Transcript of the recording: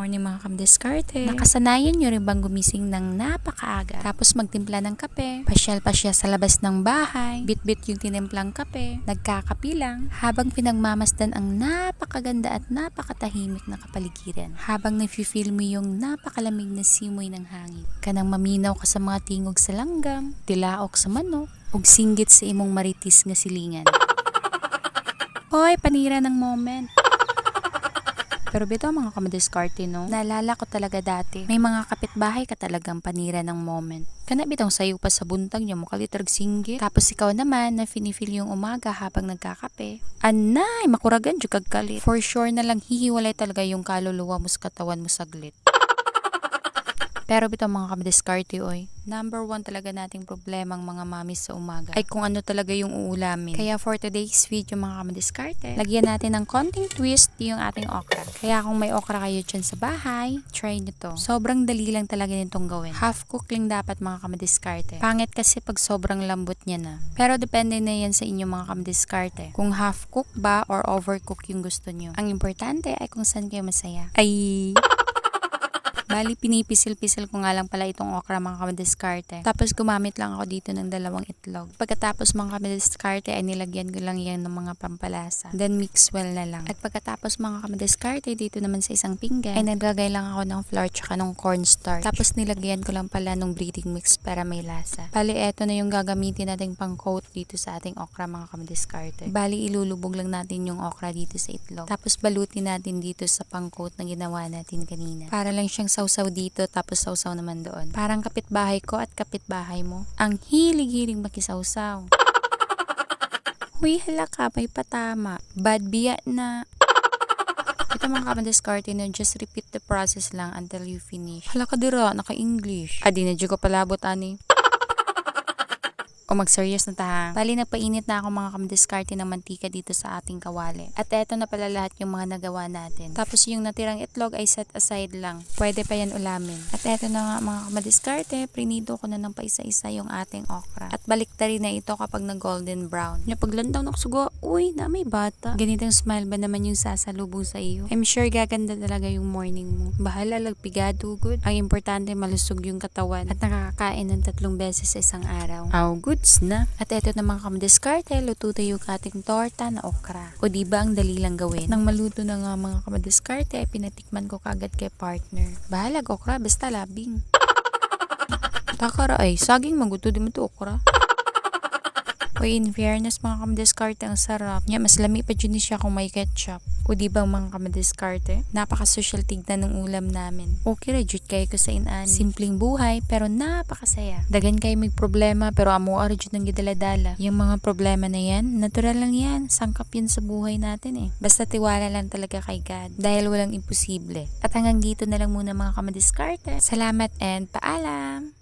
morning mga kamdiskarte. Nakasanayan nyo rin bang gumising ng napakaaga? Tapos magtimpla ng kape, pasyal-pasyal sa labas ng bahay, bit-bit yung tinimplang kape, nagkakapilang, habang pinagmamasdan ang napakaganda at napakatahimik na kapaligiran. Habang nafe-feel mo yung napakalamig na simoy ng hangin. Kanang maminaw ka sa mga tingog sa langgam, tilaok sa manok, ug singgit sa imong maritis nga silingan. Hoy, panira ng moment. Pero bito mga kamadiskarte no, naalala ko talaga dati, may mga kapitbahay ka talagang panira ng moment. Kana bitong sayo pa sa buntag niya mo kalitrag singgit. Tapos ikaw naman na finifeel yung umaga habang nagkakape. Anay, makuragan jud kag kalit. For sure na lang hihiwalay talaga yung kaluluwa mo sa katawan mo saglit. Pero bito mga kamadiskarte oy, number one talaga nating problema ang mga mamis sa umaga ay kung ano talaga yung uulamin. Kaya for today's video mga kamadiskarte, lagyan natin ng konting twist yung ating okra. Kaya kung may okra kayo dyan sa bahay, try nyo to. Sobrang dali lang talaga nitong gawin. Half cook lang dapat mga kamadiskarte. Pangit kasi pag sobrang lambot niya na. Pero depende na yan sa inyo mga kamadiskarte. Kung half cook ba or overcook yung gusto nyo. Ang importante ay kung saan kayo masaya. Ay... Bali, pinipisil-pisil ko nga lang pala itong okra mga kamadiskarte. Tapos gumamit lang ako dito ng dalawang itlog. Pagkatapos mga kamadiskarte ay nilagyan ko lang yan ng mga pampalasa. Then mix well na lang. At pagkatapos mga kamadiskarte dito naman sa isang pinggan ay naglagay lang ako ng flour tsaka ng cornstarch. Tapos nilagyan ko lang pala ng breeding mix para may lasa. Bali, eto na yung gagamitin nating pang coat dito sa ating okra mga kamadiskarte. Bali, ilulubog lang natin yung okra dito sa itlog. Tapos balutin natin dito sa pang coat na ginawa natin kanina. Para lang siyang sausaw dito tapos sausaw naman doon. Parang kapitbahay ko at kapitbahay mo. Ang hilig-hilig makisawsaw. Huy, hala ka, may patama. Bad biya na. Ito mga kamadiskarte na just repeat the process lang until you finish. Hala ka dira, naka-English. Adi na ko palabot, ani. O mag-serious na ta. Bali, nagpainit na ako mga kamdiskarte ng mantika dito sa ating kawali. At eto na pala lahat yung mga nagawa natin. Tapos yung natirang itlog ay set aside lang. Pwede pa yan ulamin. At eto na nga mga kamadiskarte, prinido ko na ng paisa-isa yung ating okra. At baliktari na ito kapag na golden brown. Yung paglantaw ng sugo, uy, na may bata. Ganitong smile ba naman yung sasalubong sa iyo? I'm sure gaganda talaga yung morning mo. Bahala lagpigado, good. Ang importante malusog yung katawan at nakakakain ng tatlong beses sa isang araw. Aw, goods na. At eto na mga kamadiskarte, luto tayo ating torta na okra. O di ba ang dali lang gawin? Nang maluto na nga mga kamadiskarte, ay pinatikman ko kagad kay partner. Bahalag okra, basta labing. Takara ay, saging maguto di mo to okra. Uy, in fairness mga kamadiskarte, ang sarap. Nya, mas lami pa dyan siya kung may ketchup. O di ba mga kamadiskarte? Napaka-social tignan ng ulam namin. Okay ra, jud kayo ko sa inan. Simpleng buhay, pero napakasaya. Dagan kayo may problema, pero amo ara jud ng gidaladala. Yung mga problema na yan, natural lang yan. Sangkap yan sa buhay natin eh. Basta tiwala lang talaga kay God. Dahil walang imposible. At hanggang dito na lang muna mga kamadiskarte. Salamat and paalam!